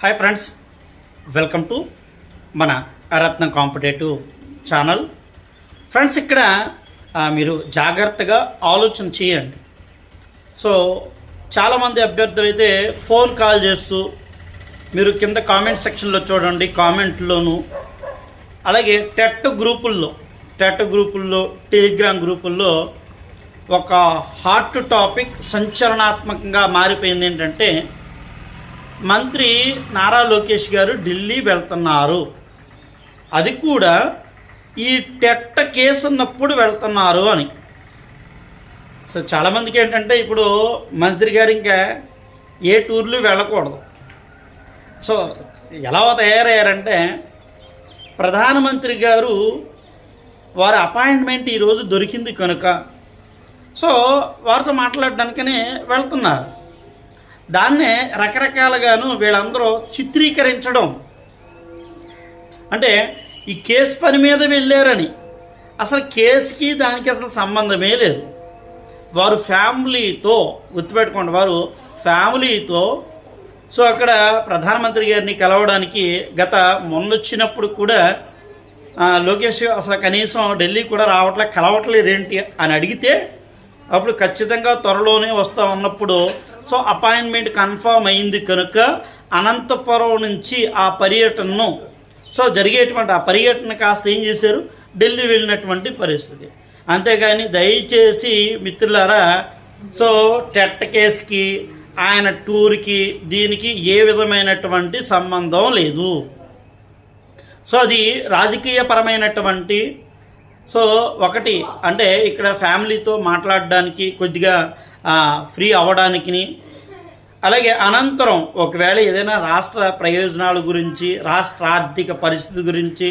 Hi friends welcome to మన రత్నం competitive channel friends ఇక్కడ మీరు జాగ్రత్తగా ఆలోచన చేయండి. సో చాలామంది అభ్యర్థులు అయితే ఫోన్ కాల్ చేస్తూ మీరు కింద కామెంట్ సెక్షన్లో చూడండి కామెంట్లోను అలాగే టెట్ గ్రూపుల్లో టెట్ గ్రూపుల్లో టెలిగ్రామ్ గ్రూపుల్లో ఒక హాట్ టాపిక్ సంచలనాత్మకంగా మారిపోయింది ఏంటంటే మంత్రి నారా లోకేష్ గారు ఢిల్లీ వెళ్తున్నారు. అది కూడా ఈ టెట్ట కేసు ఉన్నప్పుడు వెళ్తున్నారు అని. సో చాలామందికి ఏంటంటే ఇప్పుడు మంత్రి గారు ఇంకా ఏ టూర్లు వెళ్ళకూడదు. సో ఎలా తయారయ్యారంటే ప్రధానమంత్రి గారు వారి అపాయింట్మెంట్ ఈరోజు దొరికింది కనుక. సో వారితో మాట్లాడడానికనే వెళ్తున్నారు. దాన్నే రకరకాలుగాను వీళ్ళందరూ చిత్రీకరించడం. అంటే ఈ కేసు పని మీద వెళ్ళారని. అసలు కేసుకి దానికి అసలు సంబంధమే లేదు. వారు ఫ్యామిలీతో గుర్తుపెట్టుకోండి వారు ఫ్యామిలీతో. సో అక్కడ ప్రధానమంత్రి గారిని కలవడానికి గత మొన్నొచ్చినప్పుడు కూడా లోకేష్ అసలు కనీసం ఢిల్లీ కూడా రావట్లే కలవట్లేదు ఏంటి అని అడిగితే అప్పుడు ఖచ్చితంగా త్వరలోనే వస్తా ఉన్నప్పుడు సో అపాయింట్మెంట్ కన్ఫర్మ్ అయింది కనుక అనంతపురం నుంచి ఆ పర్యటనను సో జరిగేటువంటి ఆ పర్యటన కాస్త ఏం చేశారు? ఢిల్లీ వెళ్ళినటువంటి పరిస్థితి. అంతేగాని దయచేసి మిత్రులారా సో టెట్ కేసుకి ఆయన టూర్కి దీనికి ఏ విధమైనటువంటి సంబంధం లేదు. సో అది రాజకీయపరమైనటువంటి సో ఒకటి అంటే ఇక్కడ ఫ్యామిలీతో మాట్లాడడానికి కొద్దిగా ఫ్రీ అవ్వడానికి అలాగే అనంతరం ఒకవేళ ఏదైనా రాష్ట్ర ప్రయోజనాల గురించి రాష్ట్ర ఆర్థిక పరిస్థితి గురించి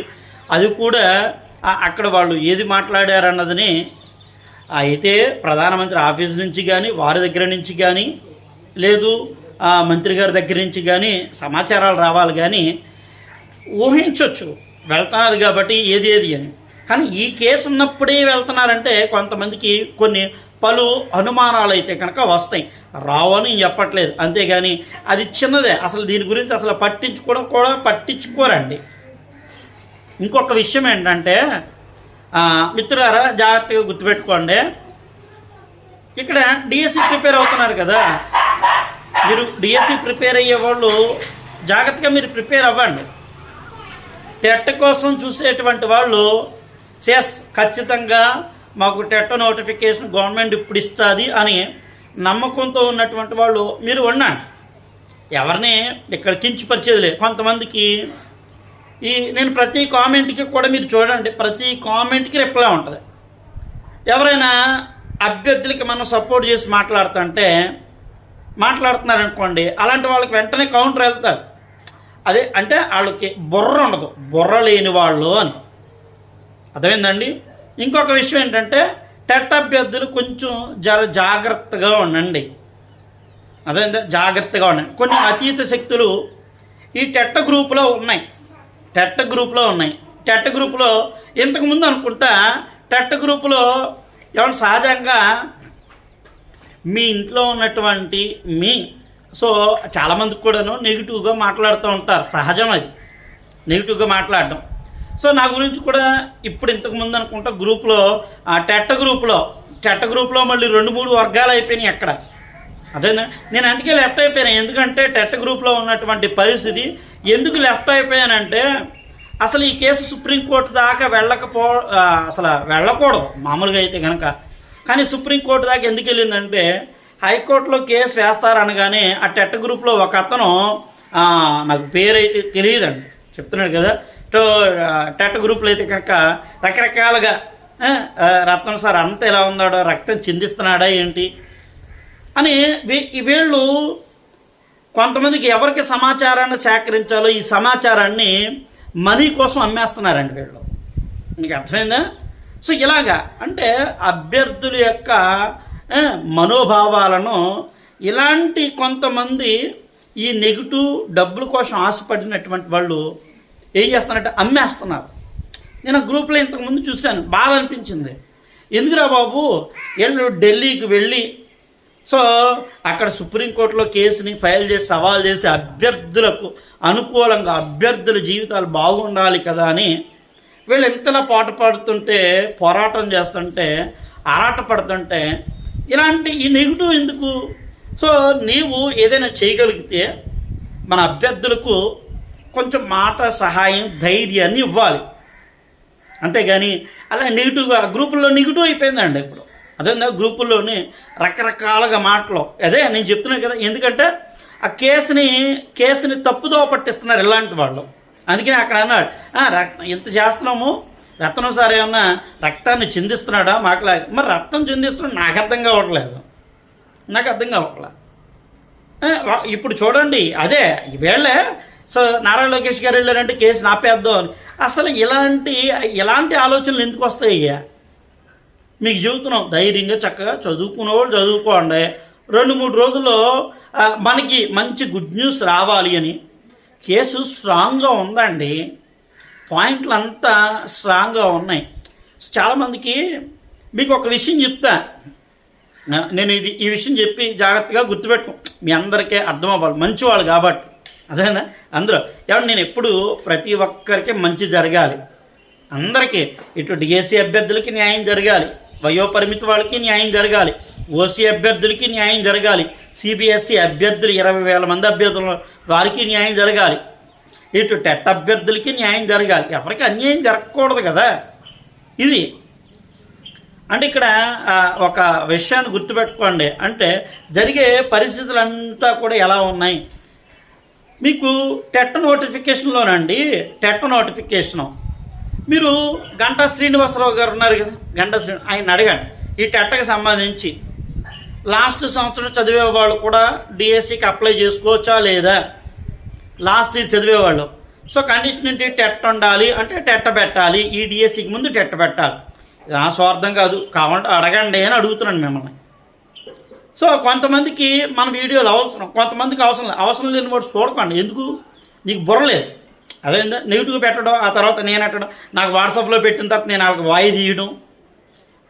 అది కూడా అక్కడ వాళ్ళు ఏది మాట్లాడారన్నదని అయితే ప్రధానమంత్రి ఆఫీస్ నుంచి కానీ వారి దగ్గర నుంచి కానీ లేదు మంత్రి గారి దగ్గర నుంచి కానీ సమాచారాలు రావాలి కానీ ఊహించవచ్చు వెళ్తున్నారు కాబట్టి ఏది ఏది అని. కానీ ఈ కేసు ఉన్నప్పుడే వెళ్తున్నారంటే కొంతమందికి కొన్ని పలు అనుమానాలు అయితే కనుక వస్తాయి. రావని చెప్పట్లేదు. అంతేగాని అది చిన్నదే. అసలు దీని గురించి అసలు పట్టించుకోవడం కూడా పట్టించుకోరండి. ఇంకొక విషయం ఏంటంటే మిత్రులారా జాగ్రత్తగా గుర్తుపెట్టుకోండి. ఇక్కడ డిఎస్సి ప్రిపేర్ అవుతున్నారు కదా. మీరు డిఎస్సి ప్రిపేర్ అయ్యే వాళ్ళు జాగ్రత్తగా మీరు ప్రిపేర్ అవ్వండి. టెట్ కోసం చూసేటువంటి వాళ్ళు చెస్ ఖచ్చితంగా మాకు టెట్ నోటిఫికేషన్ గవర్నమెంట్ ఇప్పుడు ఇస్తుంది అని నమ్మకంతో ఉన్నటువంటి వాళ్ళు మీరు ఉండండి. ఎవరిని ఇక్కడ కించిపరిచేది లేదు. కొంతమందికి ఈ నేను ప్రతి కామెంట్కి కూడా మీరు చూడండి. ప్రతి కామెంట్కి రిప్లై ఉంటుంది. ఎవరైనా అభ్యర్థులకి మనం సపోర్ట్ చేసి మాట్లాడుతుంటే మాట్లాడుతున్నారు అనుకోండి అలాంటి వాళ్ళకి వెంటనే కౌంటర్ వెళ్తారు. అదే అంటే వాళ్ళకి బుర్ర ఉండదు. బుర్ర లేని వాళ్ళు అని. అర్థమైందండి? ఇంకొక విషయం ఏంటంటే టెట్ అభ్యర్థులు కొంచెం జర జాగ్రత్తగా ఉండండి. అదే జాగ్రత్తగా ఉండండి. కొన్ని అతీత శక్తులు ఈ టెట్ట గ్రూపులో ఉన్నాయి. టెట్ట గ్రూప్లో ఉన్నాయి. టెట్ట గ్రూపులో ఇంతకుముందు అనుకుంటా టెట్ట గ్రూపులో ఏమన్నా సహజంగా మీ ఇంట్లో ఉన్నటువంటి మీ సో చాలామందికి కూడాను నెగిటివ్గా మాట్లాడుతూ ఉంటారు. సహజం అది. నెగిటివ్గా మాట్లాడడం. సో నా గురించి కూడా ఇప్పుడు ఇంతకుముందు అనుకుంటా గ్రూప్లో ఆ టెట్ట గ్రూప్లో టెట్ట గ్రూప్లో మళ్ళీ రెండు మూడు వర్గాలు అయిపోయినాయి అక్కడ. అదే నేను అందుకే లెఫ్ట్ అయిపోయాను. ఎందుకంటే టెట్ గ్రూప్లో ఉన్నటువంటి పరిస్థితి ఎందుకు లెఫ్ట్ అయిపోయానంటే అసలు ఈ కేసు సుప్రీంకోర్టు దాకా వెళ్ళకపో అసలు వెళ్ళకూడదు. మామూలుగా అయితే కనుక కానీ సుప్రీంకోర్టు దాకా ఎందుకు వెళ్ళిందంటే హైకోర్టులో కేసు వేస్తారనగానే ఆ టెట్ గ్రూప్లో ఒక అతను నాకు నాకు పేరైతే తెలియదండి. చెప్తున్నాడు కదా. టో టెట్ గ్రూప్లో అయితే కనుక రకరకాలుగా రత్నం సార్ అంత ఎలా ఉన్నాడో రక్తం చిందిస్తున్నాడా ఏంటి అని వీ- వీళ్ళు కొంతమందికి ఎవరికి సమాచారాన్ని సేకరించాలో ఈ సమాచారాన్ని మనీ కోసం అమ్మేస్తున్నారండి వీళ్ళు. మీకు అర్థమైందా? సో ఇలాగా అంటే అభ్యర్థుల యొక్క మనోభావాలను ఇలాంటి కొంతమంది ఈ నెగిటివ్ డబ్బుల కోసం ఆశపడినటువంటి వాళ్ళు ఏం చేస్తున్నారంటే అమ్మేస్తున్నారు. నేను ఆ గ్రూప్లో ఇంతకుముందు చూశాను. బాధ అనిపించింది. ఎందుకురా బాబు? వీళ్ళు ఢిల్లీకి వెళ్ళి. సో అక్కడ సుప్రీంకోర్టులో కేసుని ఫైల్ చేసి సవాల్ చేసి అభ్యర్థులకు అనుకూలంగా అభ్యర్థుల జీవితాలు బాగుండాలి కదా అని వీళ్ళు ఎంతలా పాట పాడుతుంటే పోరాటం చేస్తుంటే ఆరాట పడుతుంటే ఇలాంటి ఈ నెగిటివ్ ఎందుకు? సో నీవు ఏదైనా చేయగలిగితే మన అభ్యర్థులకు కొంచెం మాట సహాయం ధైర్యాన్ని ఇవ్వాలి. అంతేగాని అలా నెగిటివ్గా గ్రూపుల్లో నెగిటివ్ అయిపోయిందండి ఇప్పుడు. అదే గ్రూపుల్లోని రకరకాలుగా మాటలు. అదే నేను చెప్తున్నాను కదా ఎందుకంటే ఆ కేసుని కేసుని తప్పుదో పట్టిస్తున్నారు ఇలాంటి వాళ్ళు. అందుకని అక్కడ అన్నాడు రక్తం ఎంత చేస్తున్నాము? రత్నం సార్ ఏమన్నా రక్తాన్ని చిందిస్తున్నాడా? మాకులా మరి రక్తం చిందిస్తున్నాడు నాకు అర్థం కావట్లేదు. నాకు అర్థం కావట్లేదు. ఇప్పుడు చూడండి అదే వీళ్ళే సో నారా లోకేష్ గారు వెళ్ళారంటే కేసు నాపేద్దాం అని. అసలు ఇలాంటి ఇలాంటి ఆలోచనలు ఎందుకు వస్తాయి అయ్యా? మీకు చెబుతున్నాం ధైర్యంగా చక్కగా చదువుకునే వాళ్ళు చదువుకోండి. రెండు మూడు రోజుల్లో మనకి మంచి గుడ్ న్యూస్ రావాలి అని. కేసు స్ట్రాంగ్గా ఉందండి. పాయింట్లు అంతా స్ట్రాంగ్గా ఉన్నాయి. చాలామందికి మీకు ఒక విషయం చెప్తా. నేను ఇది ఈ విషయం చెప్పి జాగ్రత్తగా గుర్తుపెట్టుకో. మీ అందరికీ అర్థం అవ్వాలి మంచివాళ్ళు కాబట్టి. అదేనా అందరూ ఎవరు నేను ఎప్పుడు ప్రతి ఒక్కరికి మంచి జరగాలి. అందరికీ ఇటు డిఎస్సి అభ్యర్థులకి న్యాయం జరగాలి. వయోపరిమితి వాళ్ళకి న్యాయం జరగాలి. ఓసీ అభ్యర్థులకి న్యాయం జరగాలి. సిబిఎస్ఈ అభ్యర్థులు ఇరవై వేల మంది అభ్యర్థులు వారికి న్యాయం జరగాలి. ఇటు టెట్ అభ్యర్థులకి న్యాయం జరగాలి. ఎవరికి అన్యాయం జరగకూడదు కదా. ఇది అంటే ఇక్కడ ఒక విషయాన్ని గుర్తుపెట్టుకోండి. అంటే జరిగే పరిస్థితులంతా కూడా ఎలా ఉన్నాయి? మీకు టెట్ నోటిఫికేషన్లోనండి టెట్ నోటిఫికేషను. మీరు గంటా శ్రీనివాసరావు గారు ఉన్నారు కదా గంటా శ్రీ ఆయన అడగండి. ఈ టెట్కి సంబంధించి లాస్ట్ సంవత్సరం చదివే వాళ్ళు కూడా డిఎస్సికి అప్లై చేసుకోవచ్చా లేదా? లాస్ట్ ఇయర్ చదివేవాళ్ళు. సో కండిషన్ ఏంటి? టెట్ ఉండాలి అంటే టెట్ పెట్టాలి. ఈ డిఎస్సికి ముందు టెట్ పెట్టాలి. నా స్వార్థం కాదు. కావాలంటే అడగండి అని అడుగుతున్నాను మిమ్మల్ని. సో కొంతమందికి మన వీడియోలు అవసరం కొంతమందికి అవసరం లేదు. అవసరం లేని వాడు చూడకండి. ఎందుకు? నీకు బుర్రలేదు అదేందా? నెగిటివ్ పెట్టడం ఆ తర్వాత నేను పెట్టడం నాకు వాట్సాప్లో పెట్టిన తర్వాత నేను వాళ్ళకి వాయి తీయడం.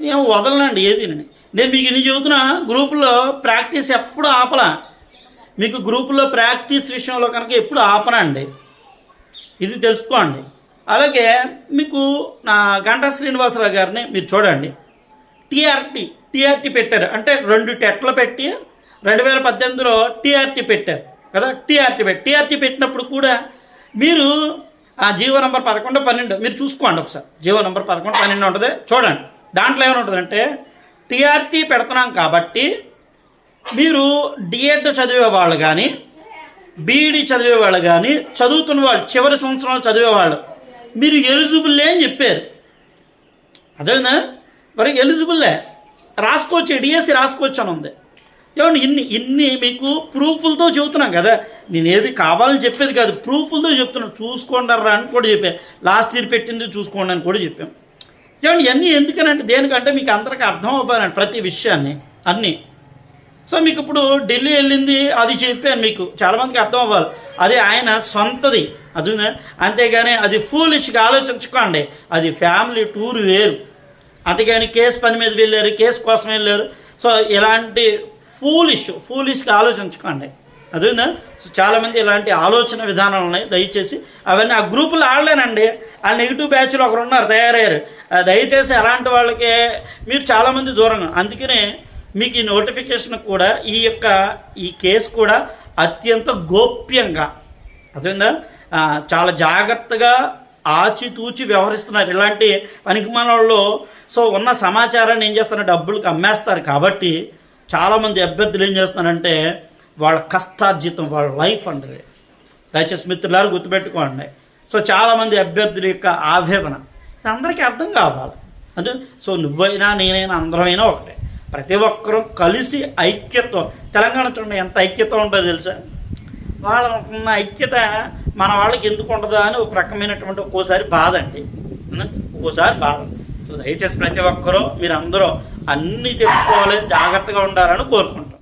ఏం వదలనండి ఏది నేను. మీకు ఇన్ని చెబుతున్నా గ్రూపులో ప్రాక్టీస్ ఎప్పుడు ఆపలా? మీకు గ్రూపులో ప్రాక్టీస్ విషయంలో కనుక ఎప్పుడు ఆపనండి. ఇది తెలుసుకోండి. అలాగే మీకు నా గంటా శ్రీనివాసరావు గారిని మీరు చూడండి. టీఆర్టీ టీఆర్టీ పెట్టారు. అంటే రెండు టెట్లు పెట్టి రెండు వేల పద్దెనిమిదిలో టీఆర్టీ పెట్టారు. కదా? టీఆర్టీ పెట్టి. టీఆర్టీ పెట్టినప్పుడు కూడా మీరు ఆ జీవో నంబర్ పదకొండు పన్నెండు మీరు చూసుకోండి ఒకసారి. జీవో నంబర్ పదకొండు పన్నెండు ఉంటుంది. చూడండి. దాంట్లో ఏమైనా ఉంటుందంటే టీఆర్టీ పెడుతున్నాం కాబట్టి మీరు డిఎడ్ చదివే వాళ్ళు కానీ బీఈడి చదివే వాళ్ళు కానీ చదువుతున్న వాళ్ళు చివరి సంవత్సరాలు చదివే వాళ్ళు మీరు ఎలిజిబుల్లే అని చెప్పారు. అదేనా మరి ఎలిజిబుల్లే. రాసుకోవచ్చు డిఎస్సి రాసుకోవచ్చు అని ఉంది. ఏమన్నా ఇన్ని ఇన్ని మీకు ప్రూఫ్లతో చెబుతున్నాం కదా. నేను ఏది కావాలని చెప్పేది కాదు ప్రూఫ్లతో చెప్తున్నాను. చూసుకోండి రా అని కూడా చెప్పాను లాస్ట్ ఇయర్ పెట్టింది చూసుకోండి అని కూడా చెప్పాం. ఏమండి ఇవన్నీ ఎందుకనంటే దేనికంటే మీకు అందరికీ అర్థం అవ్వాలండి ప్రతి విషయాన్ని అన్నీ. సో మీకు ఇప్పుడు ఢిల్లీ వెళ్ళింది అది చెప్పాను మీకు. చాలామందికి అర్థం అవ్వాలి. అది ఆయన సొంతది. అది అంతేగాని అది ఫూలిష్గా ఆలోచించుకోండి. అది ఫ్యామిలీ టూర్ వేరు. అంతేగాని కేసు పని మీద వెళ్ళారు కేసు కోసం వెళ్ళారు. సో ఇలాంటి ఫూలిష్ ఫూలిష్గా ఆలోచించుకోండి. అదేనా సో చాలామంది ఇలాంటి ఆలోచన విధానాలు ఉన్నాయి. దయచేసి అవన్నీ ఆ గ్రూపులు ఆడలేనండి. ఆ నెగిటివ్ బ్యాచ్లో ఒకరు ఉన్నారు తయారయ్యారు. దయచేసి అలాంటి వాళ్ళకి మీరు చాలామంది దూరంగా. అందుకనే మీకు ఈ నోటిఫికేషన్ కూడా ఈ యొక్క ఈ కేసు కూడా అత్యంత గోప్యంగా అదేందా? చాలా జాగ్రత్తగా ఆచితూచి వ్యవహరిస్తున్నారు. ఇలాంటి పనికిమాలలో సో ఉన్న సమాచారాన్ని ఏం చేస్తారు? డబ్బులకు అమ్మేస్తారు. కాబట్టి చాలామంది అభ్యర్థులు ఏం చేస్తున్నారంటే వాళ్ళ కష్టార్జితం వాళ్ళ లైఫ్ అంటే దయచేసి మిత్రులారు గుర్తుపెట్టుకోండి. సో చాలామంది అభ్యర్థుల యొక్క ఆవేదన అందరికీ అర్థం కావాలి. అంటే సో నువ్వైనా నేనైనా అందరమైనా ఒకటే. ప్రతి ఒక్కరూ కలిసి ఐక్యత్వం తెలంగాణ చూడండి ఎంత ఐక్యత ఉంటుందో తెలుసా? వాళ్ళకున్న ఐక్యత మన వాళ్ళకి ఎందుకు ఉంటుందా అని ఒక రకమైనటువంటి ఒక్కోసారి బాధ అండి. ఒక్కోసారి బాధ. సో దయచేసి ప్రతి ఒక్కరూ మీరు అందరూ అన్నీ తెలుసుకోవాలి జాగ్రత్తగా ఉండాలని కోరుకుంటాం